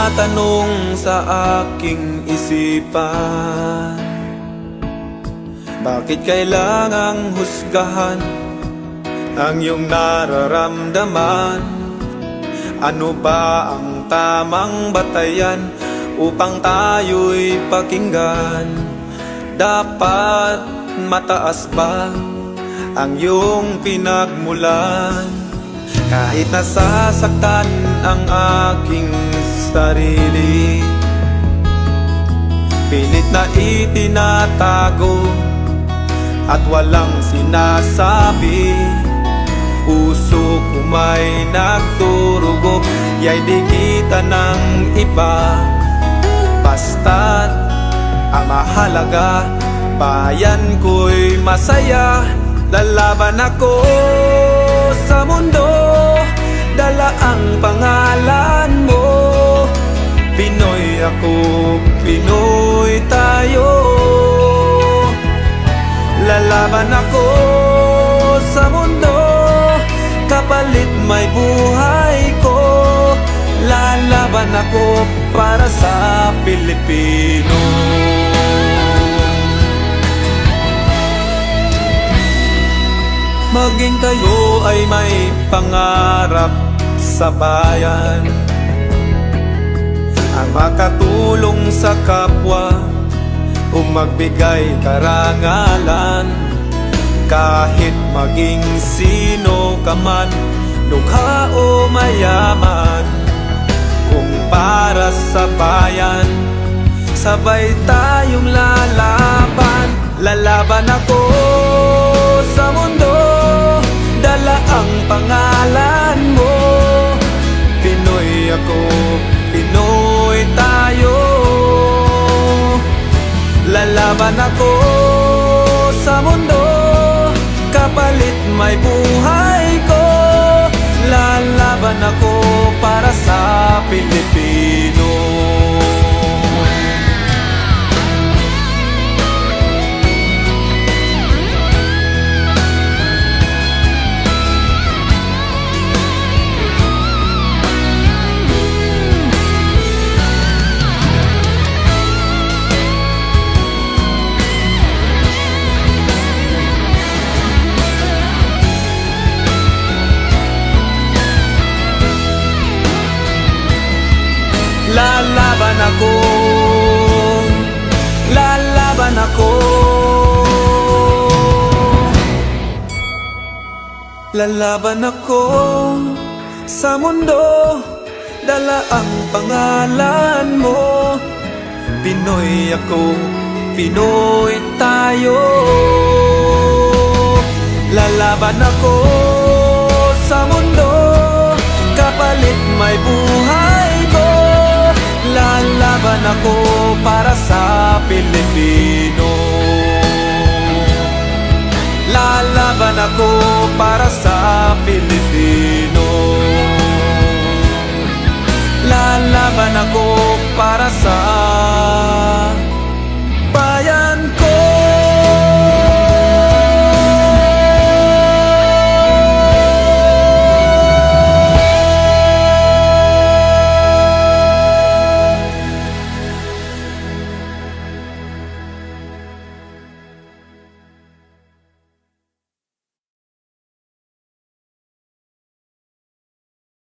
nagtatanong sa aking isipan Bakit kailangang husgahan ang iyong nararamdaman? Ano ba ang tamang batayan upang tayo'y pakinggan? Dapat mataas ba ang iyong pinagmulan? Kahit nasasaktan ang aking sarili. Pilit na itinatago At walang sinasabi. Puso ko may nagturugo Ya'y di kita ng iba. Basta't ang mahalaga Bayan ko'y masaya. Lalaban ako sa mundo Dala ang pangalan mo Pinoy ako, Pinoy tayo. Lalaban ako sa mundo Kapalit may buhay ko. Lalaban ako para sa Pilipino. Maging kayo ay may pangarap sa bayan Ang makatulong sa kapwa O magbigay karangalan. Kahit maging sino ka man Dukha o mayaman. Kung para sa bayan Sabay tayong lalaban. Lalaban ako mundo Kapalit may buhay ko. Lalaban ako Lalaban ako. Lalaban ako. Lalaban ako. Sa mundo Dala ang pangalan mo. Pinoy ako, Pinoy tayo. Lalaban ako sa mundo. Kapalit may buhay Lalaban ako para sa Pilipino. Lalaban ako para sa Pilipino. Lalaban ako para sa